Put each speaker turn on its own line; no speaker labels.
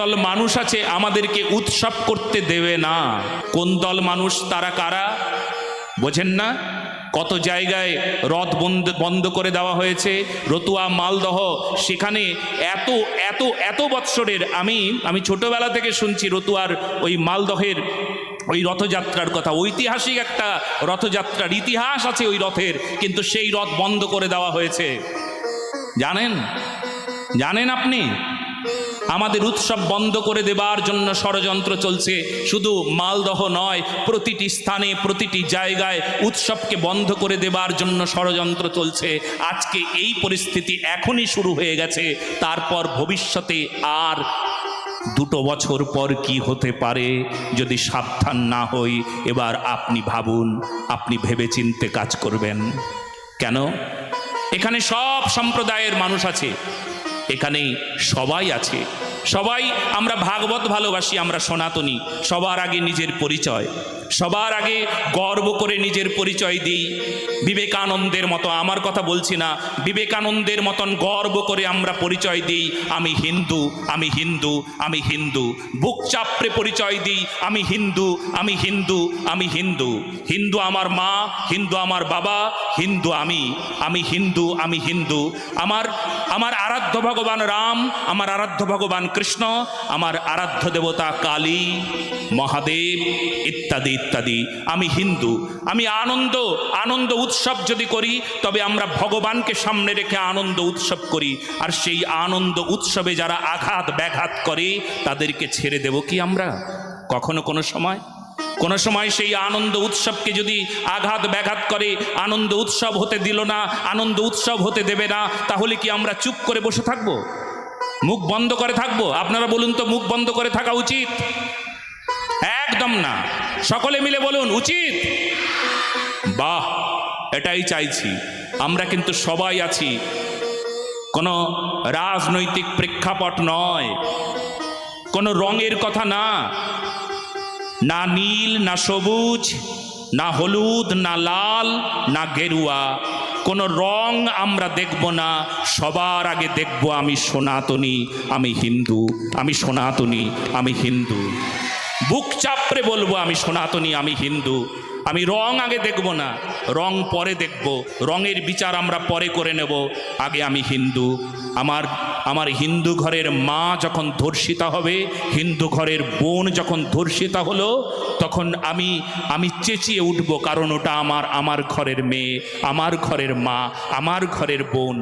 একদল মানুষ আছে, আমাদেরকে উৎসব করতে দেবে না। কোন দল মানুষ, তারা কারা? বোঝেন না? কত জায়গায় রথ বন্ধ বন্ধ করে দেওয়া হয়েছে, রতুয়া, মালদহ, সেখানে এত এত এত বৎসরের, আমি আমি ছোটবেলা থেকে শুনছি রতুয়ার ওই মালদহের ওই রথযাত্রার কথা। ঐতিহাসিক একটা রথযাত্রার ইতিহাস আছে ওই রথের, কিন্তু সেই রথ বন্ধ করে দেওয়া হয়েছে। জানেন? জানেন আপনি? আমাদের উৎসব বন্ধ করে দেবার জন্য ষড়যন্ত্র চলছে। শুধু মালদহ নয়, প্রতিটি স্থানে, প্রতিটি জায়গায় উৎসবকে বন্ধ করে দেবার জন্য ষড়যন্ত্র চলছে। আজকে এই পরিস্থিতি এখনই শুরু হয়ে গেছে। তারপর ভবিষ্যতে আর দুটো বছর পর কি হতে পারে, যদি সাবধান না হই, এবার আপনি ভাবুন, আপনি ভেবেচিন্তে কাজ করবেন। কেন? এখানে সব সম্প্রদায়ের মানুষ আছে। এখানে সবাই আছে। সবাই আমরা ভাগবত ভালোবাসি আমরা সনাতনী। সবার আগে নিজের পরিচয়। সবার আগে গর্ব করে নিজের পরিচয় দিই। বিবেকানন্দের মতো আমার কথা বলছি না। বিবেকানন্দের মতন গর্ব করে আমরা পরিচয় দিই। আমি হিন্দু আমি হিন্দু আমি হিন্দু। বুক চাপড়ে পরিচয় দিই, আমি হিন্দু আমি হিন্দু আমি হিন্দু। হিন্দু আমার মা, হিন্দু আমার বাবা, হিন্দু আমি। আমি হিন্দু আমি হিন্দু। আমার আমার আরাধ্য ভগবান রাম, আমার আরাধ্য ভগবান কৃষ্ণ, আমার আরাধ্য দেবতা কালী, মহাদেব ইত্যাদি ইত্যাদি। আমি হিন্দু, আমি আনন্দ আনন্দ উৎসব যদি করি, তবে আমরা ভগবানকে সামনে রেখে আনন্দ উৎসব করি। আর সেই আনন্দ উৎসবে যারা আঘাত, ব্যাঘাত করে, তাদেরকে ছেড়ে দেব কি আমরা? কখনো কোনো সময়? কোনো সময় সেই আনন্দ উৎসবকে যদি আঘাত, ব্যাঘাত করে, আনন্দ উৎসব হতে দিল না, আনন্দ উৎসব হতে দেবে না, তাহলে কি আমরা চুপ করে বসে থাকব? মুখ বন্ধ করে থাকব? আপনারা বলুন তো, মুখ বন্ধ করে থাকা উচিত? একদম না। সকলে মিলে বলুন, উচিত? বাহ, এটাই চাইছি। আমরা কিন্তু সবাই আছি। কোনো রাজনৈতিক প্রেক্ষাপট নয়। কোনো রঙের কথা না। না নীল, না সবুজ, না হলুদ, না লাল, না গেরুয়া। কোনো রং আমরা দেখব না। সবার আগে দেখব আমি সনাতনী, আমি হিন্দু, আমি সনাতনী, আমি হিন্দু। বুক চাপড়ে বলব, আমি সনাতনী, আমি হিন্দু। আমি রং আগে দেখব না, রং পরে দেখব। রঙের বিচার আমরা পরে করে নেব, আগে আমি হিন্দু। আমার আমার হিন্দু ঘরের মা যখন ধর্ষিতা হবে, হিন্দু ঘরের বোন যখন ধর্ষিতা হলো, তখন আমি আমি চেঁচিয়ে উঠব, কারণ ওটা আমার আমার ঘরের মেয়ে, আমার ঘরের মা, আমার ঘরের বোন।